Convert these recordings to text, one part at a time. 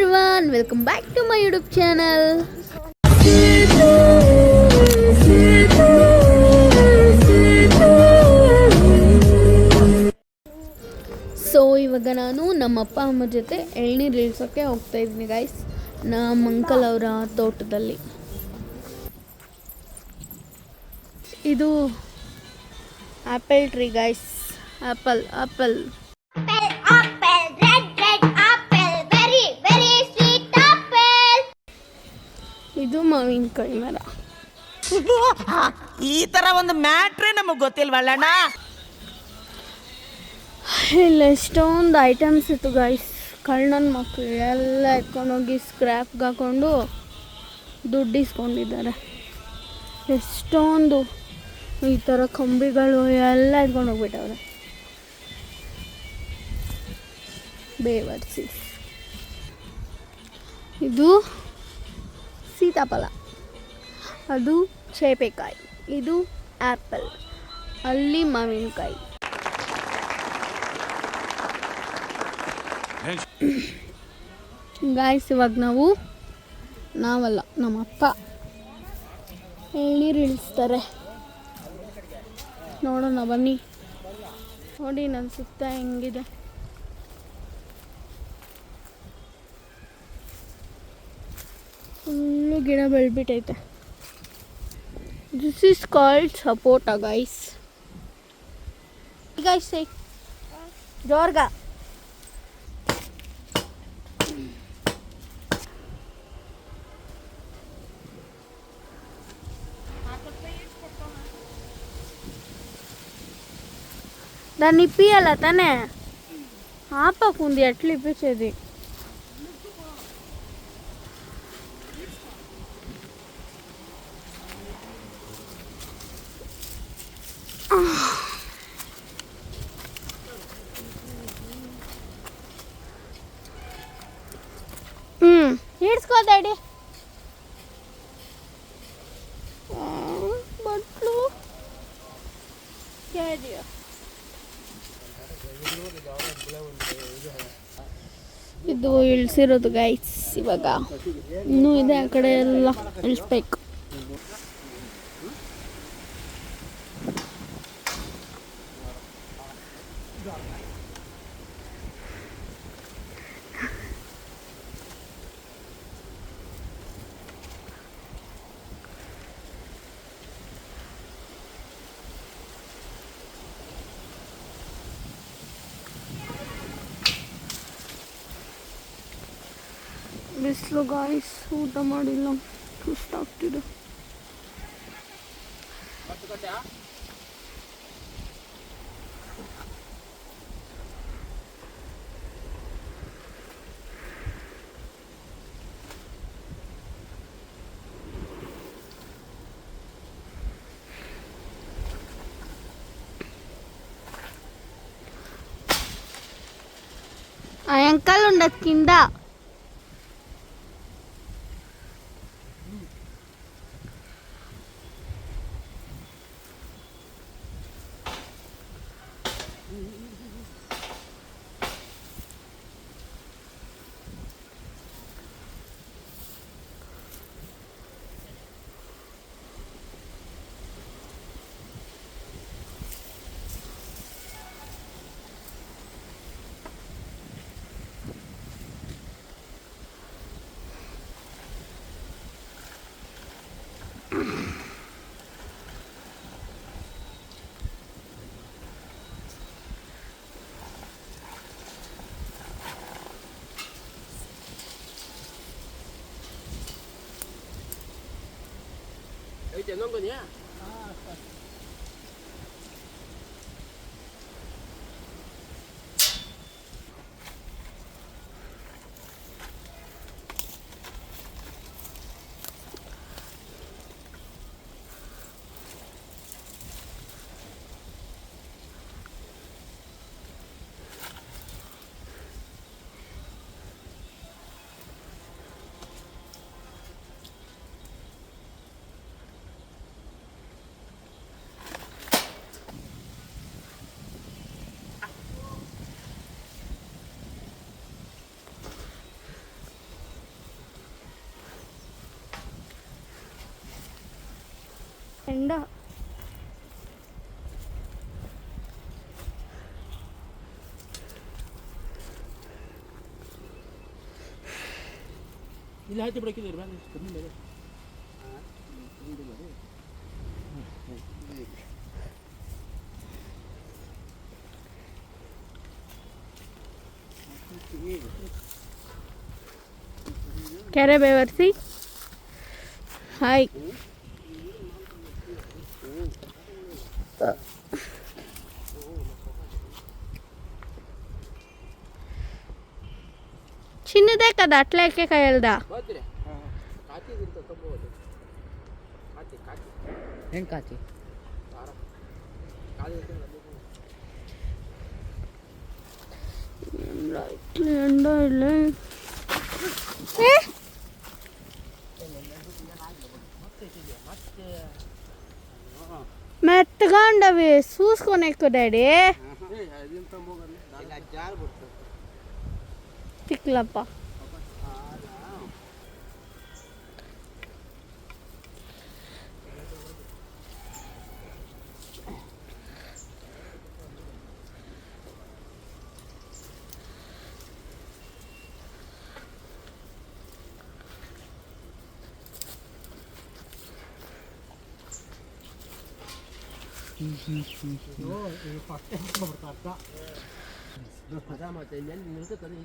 everyone, welcome back to my YouTube channel so ಇವಾಗ ನಾನು ನಮ್ಮ ಅಪ್ಪ ಅಮ್ಮ ಜೊತೆ ಎಳ್ನೀರು ಇಳಿಸೋಕ್ಕೆ ಹೋಗ್ತಾ ಇದ್ದೀನಿ ಗೈಸ್ ನಮ್ಮ ಅಂಕಲ್ ಅವರ ತೋಟದಲ್ಲಿ. ಇದು apple tree guys apple apple ಕೈ ಮರ. ಈ ತರ ಒಂದು ಮ್ಯಾಟ್ರೇ ನಮಗ್ ಗೊತ್ತಿಲ್ವಲ್ಲಣ್ಣ ಇಲ್ಲ ಎಷ್ಟೊಂದು ಐಟಮ್ಸ್ ಇತ್ತು ಗೈಸ್ ಕಳ್ಳನ ಮಕ್ಕಳು ಎಲ್ಲ ಎತ್ಕೊಂಡೋಗಿ ಸ್ಕ್ರ್ಯಾಪ್ಗೆ ಹಾಕೊಂಡು ದುಡ್ಡು ಇಸ್ಕೊಂಡಿದ್ದಾರೆ. ಎಷ್ಟೊಂದು ಈ ಥರ ಕಂಬಿಗಳು ಎಲ್ಲ ಎತ್ಕೊಂಡು ಹೋಗ್ಬಿಟ್ಟವ್ರೆ. ಬೇವರ್ಸಿ. ಇದು ಸೀತಾಫಲ. ಅದು ಸೇಪೆಕಾಯಿ ಇದು ಆ್ಯಪಲ್ ಅಲ್ಲಿ ಮಾವಿನಕಾಯಿ. ಗಾಯ್ಸ್ ಇವಾಗ ನಾವು ನಾವಲ್ಲ ನಮ್ಮ ಅಪ್ಪ ಎಳ್ನೀರು ಇಳಿಸ್ತಾರೆ. ನೋಡೋಣ, ಬನ್ನಿ. ನೋಡಿ, ನನ್ನ ಸುತ್ತ ಹೆಂಗಿದೆ. ಫುಲ್ಲು ಗಿಡ this is called sapota guys you guys say jorga దాన్ని ఇప్పియాల తనే ఆపకుంది ఎట్లా ఇప్పించేది ಹಿಡ್ಸ್ಕೋ ಡ್ಯಾಡಿ. ಬಟ್ಲು. ಡ್ಯಾಡಿಯ ಇದು ಇಳಿಸಿರೋದು ಗೈಸ್ ಇವಾಗ. ಇನ್ನೂ ಇದೆ ಆ ಕಡೆ ಎಲ್ಲ ಇಳಿಸ್ಬೇಕು. ಬಿಸಿಲು ಗಾಯ್ಸ್ ಊಟ ಮಾಡಿಲ್ಲ ಸುಸ್ತಾಗ್ತಿದೆ ఆ ఎంకల్ ఉండదు కింద 简单过年 ಎಂಡ ಇಲ್ಲಿ ಹಾಕಿ ಬಿಡಕ್ಕಿದೆ ಕಮ್ಮಿ ಮೇಲೆ ಕೆರೆ ಬೇವರ್ಸಿ ಹಾಯ್ ಚಿನ್ನದೇ ಕದ ಅಟ್ಲಾಕೆ ಕೈಯಲ್ದ మెత్తగా ఉండవి. చూసుకొని ఎక్కువ డాడీ. చిక్కులప్ప 하자마자 맨 늙었더니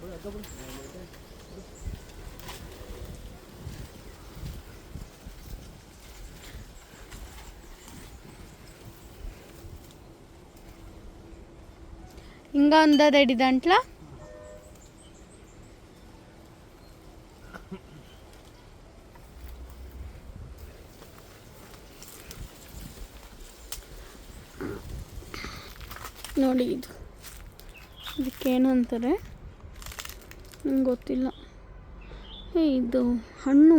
뭐야, ಹಿಂಗ ರೆಡಿ ದಂಟ್ಲ. ನೋಡಿ ಇದು. ಇದಕ್ಕೇನಂತಾರೆ ನಂಗೆ ಗೊತ್ತಿಲ್ಲ. ಇದು ಹಣ್ಣು.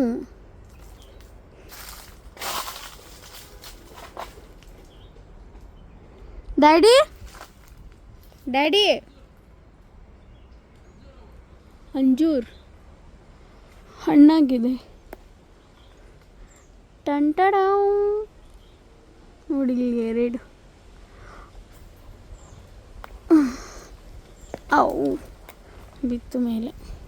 ಡ್ಯಾಡಿ? ಡ್ಯಾಡಿ ಅಂಜೂರ್. ಹಣ್ಣಾಗಿದೆ. ಟಂಟಡಾವ್ ನೋಡಿ ಎರಡು. ಅವು ಬಿತ್ತು ಮೇಲೆ.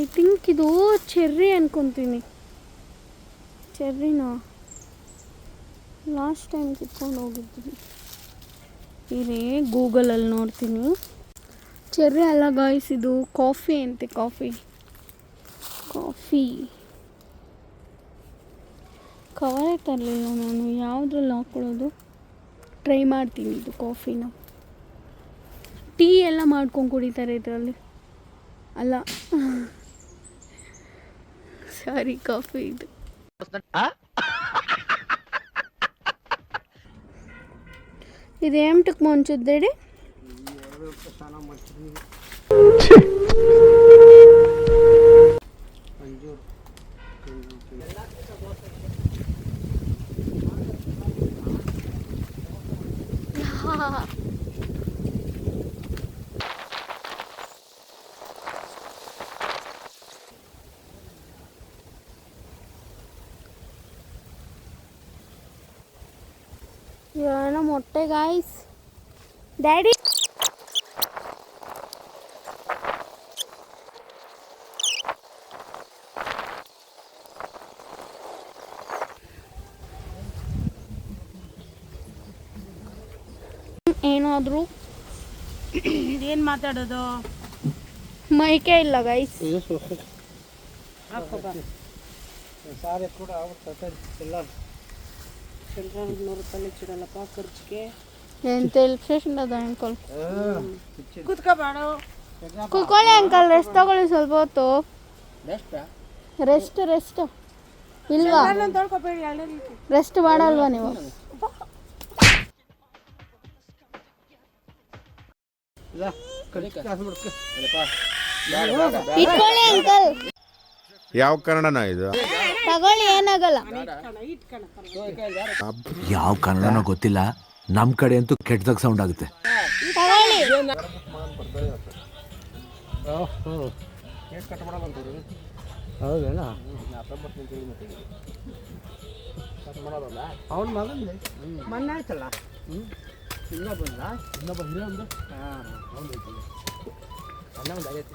ಐ ಥಿಂಕ್ ಇದು ಚೆರ್ರಿ ಅನ್ಕೊಂತೀನಿ. ಚೆರ್ರಿನಾ ಲಾಸ್ಟ್ ಟೈಮ್ ಕಿತ್ಕೊಂಡು ಹೋಗಿದ್ದೀನಿ ಇರೇ ಗೂಗಲಲ್ಲಿ ನೋಡ್ತೀನಿ. ಚೆರ್ರಿ ಅಲ್ಲ ಗಾಯ್ಸ್ ಇದು ಕಾಫಿ ಅಂತೆ ಕಾಫಿ ಕಾಫಿ ಕವರೇ ತರಲಿಲ್ಲ ನಾನು, ಯಾವುದ್ರಲ್ಲಿ ಹಾಕ್ಕೊಳ್ಳೋದು? ಟ್ರೈ ಮಾಡ್ತೀನಿ ಇದು ಕಾಫಿನ ಟೀ ಎಲ್ಲ ಮಾಡ್ಕೊಂಡು ಕುಡಿತಾರೆ ಇದರಲ್ಲಿ. ಅಲ್ಲ. సారీ కాఫీ ఇది. ఇదేమిటికి మంచుద్ది ಏನೋ ಮೊಟ್ಟೆ ಗಾಯ್ಸ್ ಡ್ಯಾಡಿ ಏನಾದರೂ? ಏನ್ ಮಾತಾಡೋದು? ಮೈಕೆ ಇಲ್ಲ ಗೈಸ್ ಸಾರಿ. ಕೂಡ ಎಲ್ಲ ಖರ್ಚಿಗೆ. ఎంత ಎಲೆಕ್ಟ್ರಿಷನ್ ಅದ ಅಂಕಲ್ ಕುತ್ಕೋಬೇಡ ಕುತ್ಕೊಳ್ಳಿ ಅಂಕಲ್ ರೆಸ್ಟ್ ತಗೊಳ್ಳಿ ಸ್ವಲ್ಪ ಹೊತ್ತು. ರೆಸ್ಟ್ ರೆಸ್ಟ್ ಇಲ್ವಾ? ನಾನು ತೊಳ್ಕೊಬೇಡಿ ಎರಡನೇ ರೆಸ್ಟ್ ಮಾಡಲ್ವಾ ನೀವು? ಇಟ್ಕೊಳ್ಳಿ ಅಂಕಲ್. ಯಾವ ಕನ್ನಡನ ಇದು? ತಗೊಳ್ಳಿ ಏನಾಗಲ್ಲ. ಯಾವ ಕನ್ನಡನ ಗೊತ್ತಿಲ್ಲ. ನಮ್ ಕಡೆ ಅಂತೂ ಕೆಟ್ಟದಾಗ ಸೌಂಡ್ ಆಗುತ್ತೆ. ತಗೊಳ್ಳಿ. ಕೇಕ್ ಕಟ್ ಮಾಡಲ್ಲ ಅಂತವ್ರು ಹೌದಲ್ಲ ಕಟ್ ಮಾಡೋದಲ್ಲ ಅವ್ನ ಮಗಂದು ಮೊನ್ನೆ ಆಯ್ತಲ್ಲ? ಇಲ್ಲ ಬಂದ ಇನ್ನೊಬ್ಬ ಹಿರಿಯ ಒಂದು? ಹಾಂ. ಐತಿ ಅಣ್ಣ ಒಂದು ಆಗೈತಿ.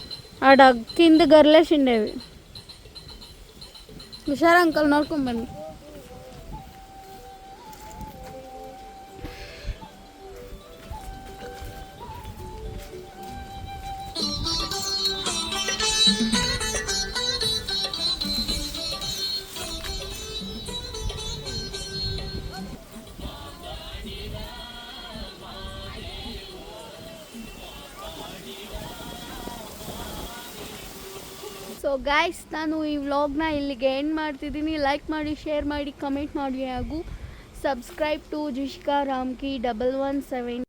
ఆడ కింద గర్లేసిండేవి. హుషారు అంకల్ నోడుకోండి ಸೊ ಗಾಯ್ಸ್ ನಾನು ಈ ವ್ಲಾಗ್ನ ಇಲ್ಲಿಗೆ ಎಂಡ್ ಮಾಡ್ತಿದ್ದೀನಿ. ಲೈಕ್ ಮಾಡಿ ಶೇರ್ ಮಾಡಿ ಕಮೆಂಟ್ ಮಾಡಿ ಹಾಗೂ subscribe to Jishika Ramki double one seven